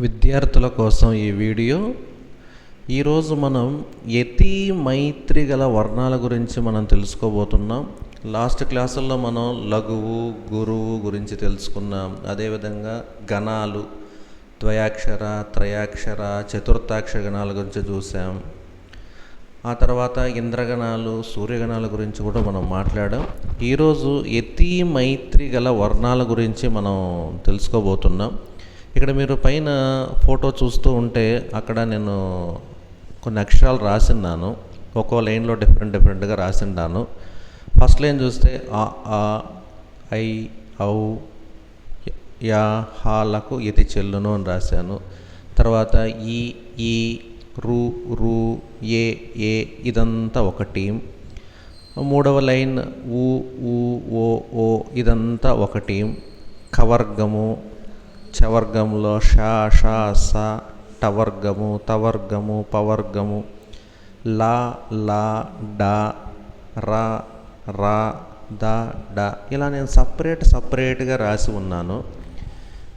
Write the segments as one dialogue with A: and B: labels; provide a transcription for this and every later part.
A: విద్యార్థుల కోసం ఈ వీడియో. ఈరోజు మనం యతి మైత్రి గల వర్ణాల గురించి మనం తెలుసుకోబోతున్నాం. లాస్ట్ క్లాసుల్లో మనం లఘువు గురువు గురించి తెలుసుకున్నాం. అదేవిధంగా గణాలు ద్వయాక్షర త్రయాక్షర చతుర్థాక్షర గణాల గురించి చూసాం ఆ తర్వాత ఇంద్రగణాలు సూర్యగణాల గురించి కూడా మనం మాట్లాడాం. ఈరోజు యతి మైత్రి గల వర్ణాల గురించి మనం తెలుసుకోబోతున్నాం. ఇక్కడ మీరు పైన ఫోటో చూస్తూ ఉంటే అక్కడ నేను కొన్ని అక్షరాలు రాసిన్నాను. ఒక్కో లైన్లో డిఫరెంట్ డిఫరెంట్గా రాసిండాను ఫస్ట్ లైన్ చూస్తే ఆ ఆ ఐ ఔ యా హాలకు ఇది చెల్లును అని రాశాను. తర్వాత ఈ ఈ రు రు ఏ ఏ ఇదంతా ఒక టీం మూడవ లైన్ ఊ ఊ ఓ ఓ ఇదంతా ఒక టీం కవర్గము చవర్గంలో షా షా స టవర్గము తవర్గము పవర్గము. లా లా డ రా రా ద డ. ఇలా నేను సపరేట్ సపరేట్గా రాసి ఉన్నాను.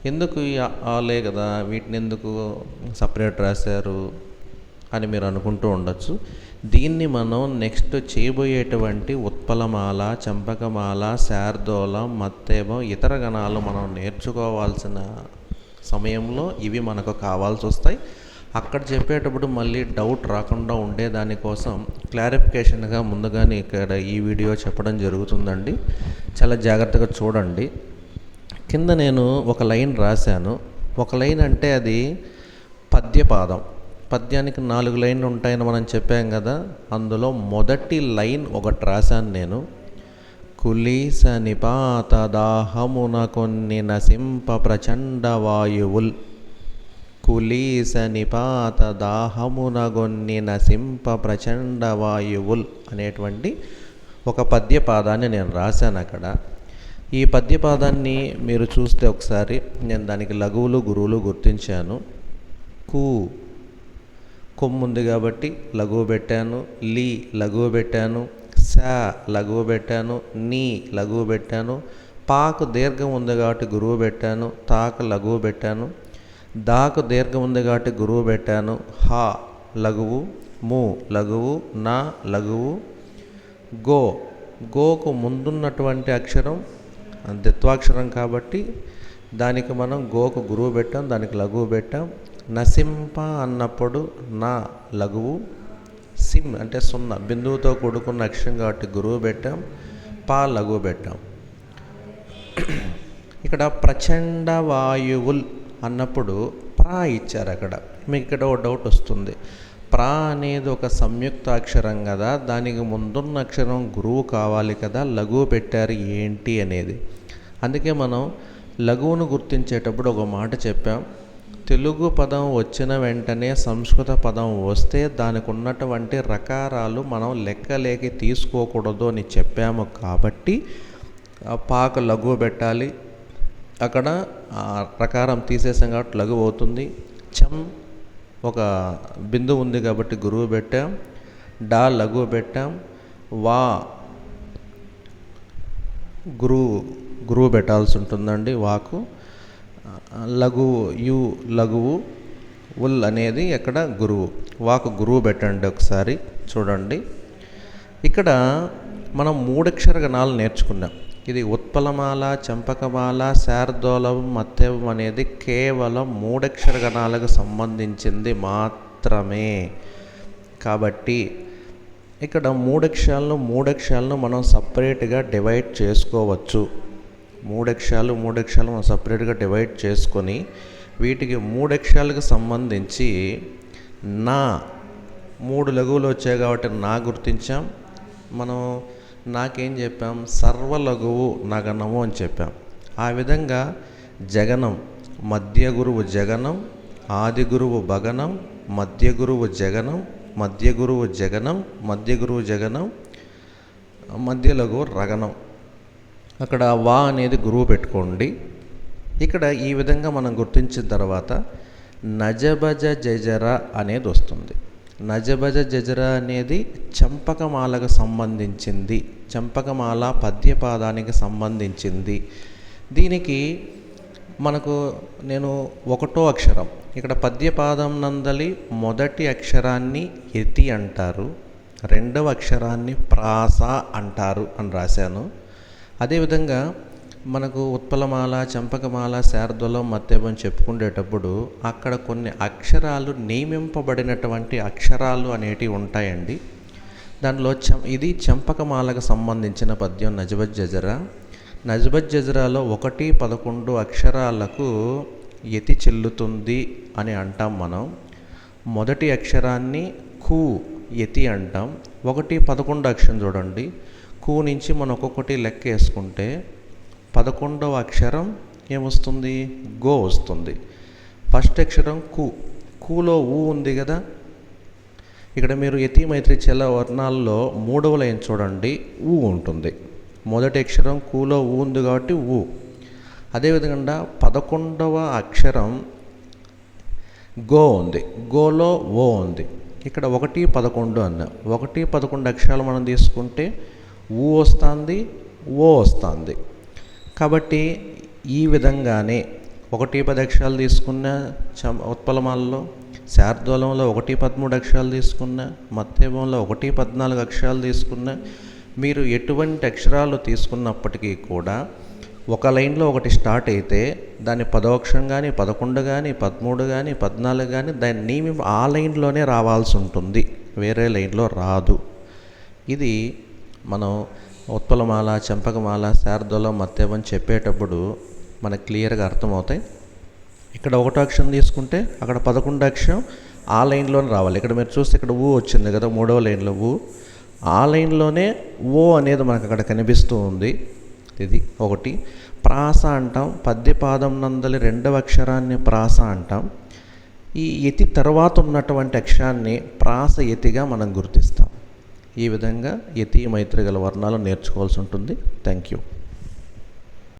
A: ఎందుకు ఈ ఆలే కదా? వీటిని ఎందుకు సపరేట్ రాశారు అని మీరు అనుకుంటూ ఉండొచ్చు. దీన్ని మనం నెక్స్ట్ చేయబోయేటువంటి ఉత్పలమాల చంపకమాల శార్దోళం మత్తేబం ఇతర గణాలు మనం నేర్చుకోవాల్సిన సమయంలో ఇవి మనకు కావాల్సి వస్తాయి. అక్కడ చెప్పేటప్పుడు మళ్ళీ డౌట్ రాకుండా ఉండే దానికోసం క్లారిఫికేషన్గా ముందుగానే ఇక్కడ ఈ వీడియో చెప్పడం జరుగుతుందండి. చాలా జాగ్రత్తగా చూడండి. కింద నేను ఒక లైన్ రాశాను. ఒక లైన్ అంటే అది పద్యపాదం. పద్యానికి నాలుగు లైన్లు ఉంటాయని మనం చెప్పాం కదా అందులో మొదటి లైన్ ఒకటి రాశాను నేను. కులీస నిపాత దాహమున కొన్ని నసింప ప్రచండ వాయువుల్. కులీస నిపాత దాహమున కొన్ని నసింప ప్రచండ వాయువుల్ అనేటువంటి ఒక పద్యపాదాన్ని నేను రాశాను అక్కడ. ఈ పద్యపాదాన్ని మీరు చూస్తే ఒకసారి నేను దానికి లఘువులు గురువులు గుర్తించాను. కు కొమ్ముంది కాబట్టి లఘువు పెట్టాను లీ లఘువు పెట్టాను సా లఘువు పెట్టాను నీ లఘువు పెట్టాను పాకు దీర్ఘం ఉంది కాబట్టి గురువు పెట్టాను తాకు లఘువు పెట్టాను దాకు దీర్ఘం ఉంది కాబట్టి గురువు పెట్టాను హా లఘువు ము లఘువు నా లఘువు గో. గోకు ముందున్నటువంటి అక్షరం ద్విత్వాక్షరం కాబట్టి దానికి మనం గోకు గురువు పెట్టాం దానికి లఘువు పెట్టాం. నసింప అన్నప్పుడు నా లఘువు సిమ్ అంటే సున్నా బిందువుతో కూడుకున్న అక్షరం కాబట్టి గురువు పెట్టాం పా లఘువు పెట్టాం. ఇక్కడ ప్రచండ వాయువుల్ అన్నప్పుడు ప్రా ఇచ్చారు అక్కడ. మీకు ఇక్కడ ఒక డౌట్ వస్తుంది. ప్రా అనేది ఒక సంయుక్త అక్షరం కదా దానికి ముందున్న అక్షరం గురువు కావాలి కదా లఘువు పెట్టారు ఏంటి అనేది. అందుకే మనం లఘువును గుర్తించేటప్పుడు ఒక మాట చెప్పాం. తెలుగు పదం వచ్చిన వెంటనే సంస్కృత పదం వస్తే దానికి ఉన్నటువంటి రకారాలు మనం లెక్కలేకి తీసుకోకూడదు అని చెప్పాము కాబట్టి పాక లఘువ పెట్టాలి. అక్కడ రకారం తీసేసాం కాబట్టి లఘువు అవుతుంది. చం ఒక బిందు ఉంది కాబట్టి గురువు పెట్టాం. డా లఘువు పెట్టాం. వా గురువు గురువు పెట్టాల్సి ఉంటుందండి వాకు. లఘువు యు లఘువు ఉల్ అనేది ఎక్కడ గురువు. వాకు గురువు పెట్టండి ఒకసారి చూడండి. ఇక్కడ మనం మూడక్షర గణాలు నేర్చుకున్నాం. ఇది ఉత్పలమాల చంపకమాల శార్దోలం మత్తెవం అనేది కేవలం మూడక్షర గణాలకు సంబంధించింది మాత్రమే. కాబట్టి ఇక్కడ మూడక్షరాలను మూడక్షరాలను మనం సపరేట్గా డివైడ్ చేసుకోవచ్చు. మూడక్షరాలు మూడక్షరాలు మనం సపరేట్గా డివైడ్ చేసుకొని వీటికి మూడక్షరాలకు సంబంధించి నా మూడు లఘువులు వచ్చాయి కాబట్టి నా గుర్తించాం. మనం నాకేం చెప్పాం? సర్వలఘువు నగనము అని చెప్పాం. ఆ విధంగా జగనం మధ్య గురువు జగనం ఆది గురువు భగనం మధ్య గురువు జగనం మధ్య గురువు జగనం మధ్య గురువు జగనం మధ్య లఘువు రగనం. అక్కడ వా అనేది గురువు పెట్టుకోండి. ఇక్కడ ఈ విధంగా మనం గుర్తించిన తర్వాత నజబజ జజర అనేది వస్తుంది. నజబజ జజర అనేది చంపకమాలకు సంబంధించింది. చంపకమాల పద్యపాదానికి సంబంధించింది. దీనికి మనకు నేను ఒకటో అక్షరం. ఇక్కడ పద్యపాదం నందలి మొదటి అక్షరాన్ని ఎతి అంటారు. రెండవ అక్షరాన్ని ప్రాస అంటారు అని రాశాను. అదేవిధంగా మనకు ఉత్పలమాల చంపకమాల శారదలం మత్తేపం చెప్పుకునేటప్పుడు అక్కడ కొన్ని అక్షరాలు నియమింపబడినటువంటి అక్షరాలు అనేటివి ఉంటాయండి. దానిలో చం ఇది చంపకమాలకు సంబంధించిన పద్యం నజబత్ జజరా నజబత్ జజరాలో ఒకటి పదకొండు అక్షరాలకు యతి చెల్లుతుంది అని అంటాం మనం. మొదటి అక్షరాన్ని కూ యతి అంటాం. ఒకటి పదకొండు అక్షరం చూడండి. కు నుంచి మనం ఒక్కొక్కటి లెక్క వేసుకుంటే పదకొండవ అక్షరం ఏమొస్తుంది? గో వస్తుంది. ఫస్ట్ అక్షరం కు. కూలో ఊ ఉంది కదా? ఇక్కడ మీరు యతి మైత్రి చల వర్ణాల్లో మూడవ లైన్ చూడండి. ఊ ఉంటుంది. మొదటి అక్షరం కూలో ఊ ఉంది కాబట్టి ఊ. అదేవిధంగా పదకొండవ అక్షరం గో ఉంది. గోలో ఓ ఉంది. ఇక్కడ ఒకటి పదకొండు అన్న. ఒకటి పదకొండు అక్షరాలు మనం తీసుకుంటే ఊ వస్తుంది ఓ వస్తుంది. కాబట్టి ఈ విధంగానే ఒకటి పది అక్షరాలు తీసుకున్న చ ఉత్పలమాలలో శారదోళంలో ఒకటి పదమూడు అక్షరాలు తీసుకున్న మత్తేబంలో ఒకటి పద్నాలుగు అక్షరాలు తీసుకున్న మీరు ఎటువంటి అక్షరాలు తీసుకున్నప్పటికీ కూడా ఒక లైన్లో ఒకటి స్టార్ట్ అయితే దాని పదోక్షరం కానీ పదకొండు కానీ పదమూడు కానీ పద్నాలుగు కానీ దాని నియమి ఆ లైన్లోనే రావాల్సి ఉంటుంది. వేరే లైన్లో రాదు. ఇది మనం ఉత్పలమాల చంపకమాల శారదలో మత్తేవం చెప్పేటప్పుడు మనకు క్లియర్గా అర్థమవుతాయి. ఇక్కడ ఒకటో అక్షరం తీసుకుంటే అక్కడ పదకొండు అక్షరం ఆ లైన్లోనే రావాలి. ఇక్కడ మీరు చూస్తే ఇక్కడ ఊ వచ్చింది కదా మూడవ లైన్లో ఊ. ఆ లైన్లోనే ఓ అనేది మనకు అక్కడ కనిపిస్తూ ఉంది. ఇది ఒకటి. ప్రాస అంటాం. పద్యపాదం నందలి రెండవ అక్షరాన్ని ప్రాస అంటాం. ఈ యతి తర్వాత ఉన్నటువంటి అక్షరాన్ని ప్రాస యతిగా మనం గుర్తిస్తాం. ఈ విధంగా యతి మైత్రి గల వర్ణాలు నేర్చుకోవాల్సి ఉంటుంది. Thank you